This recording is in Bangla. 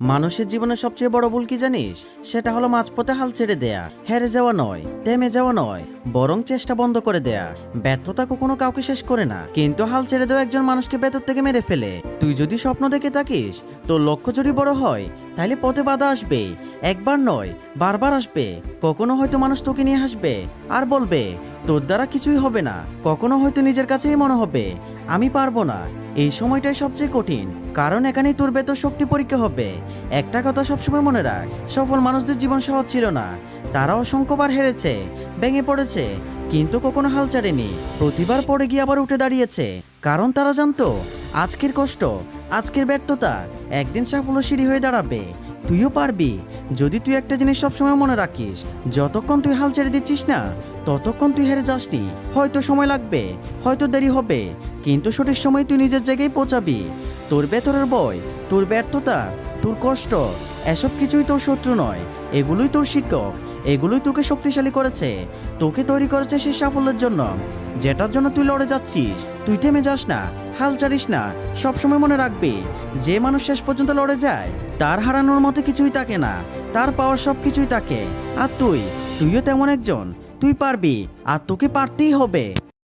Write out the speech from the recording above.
মানুষের জীবনের সবচেয়ে বড় ভুল কি জানিস? সেটা হলো মাঝপথে হাল ছেড়ে দেয়া, হেরে যাওয়া নয় থেমে যাওয়া নয়, বরং চেষ্টা বন্ধ করে দেয়া। ব্যর্থতা কখনো কাউকে শেষ করে না, কিন্তু হাল ছেড়ে দেওয়া একজন মানুষকে ভেতর থেকে মেরে ফেলে। তুই যদি স্বপ্ন দেখে থাকিস, তোর লক্ষ্য যদি বড় হয় তাহলে পথে বাধা আসবে। একবার নয়, বারবার আসবে। কখনো হয়তো মানুষ তোকে নিয়ে হাসবে, আর বলবে, তোর দ্বারা কিছুই হবে না। কখনো হয়তো নিজের কাছেই মনে হবে, আমি পারব না। এই সময়টাই সবচেয়ে কঠিন, কারণ এখানেই তোর বেতর শক্তি পরীক্ষা হবে। একটা কথা সবসময় মনে রাখ, সফল মানুষদের জীবন সহজ ছিল না। তারা অসংখ্যবার হেরেছে, ভেঙে পড়েছে, কিন্তু কখনো হাল ছাড়েনি। প্রতিবার পড়ে গিয়ে আবার উঠে দাঁড়িয়েছে, কারণ তারা জানতো, আজকের কষ্ট, আজকের ব্যর্থতা, একদিন সাফল্য সিঁড়ি হয়ে দাঁড়াবে। তুইও পারবি, যদি তুই একটা জিনিস সবসময় মনে রাখিস, যতক্ষণ তুই হাল ছেড়ে দিচ্ছিস না, ততক্ষণ তুই হেরে যাসনি। হয়তো সময় লাগবে, হয়তো দেরি হবে কিন্তু সঠিক সময় তুই নিজের জায়গায় পৌঁছাবি। তোর ভেতরের বয়, তোর ব্যর্থতা, তোর কষ্ট, এসব কিছুই তোর শত্রু নয়। এগুলোই তোর শিক্ষক, এগুলোই তোকে শক্তিশালী করেছে। তোকে তৈরি করেছে সেই সাফল্যের জন্য। যেটার জন্য তুই লড়ে যাচ্ছিস, তুই থেমে যাস না, হাল ছাড়িস না, সবসময় মনে রাখবি, যে মানুষ শেষ পর্যন্ত লড়ে যায়, তার হারানোর মতো কিছুই থাকে না, তার পাওয়ার সব কিছুই থাকে আর তুই, তুইও তেমন একজন, তুই পারবি, আর তোকে পারতেই হবে।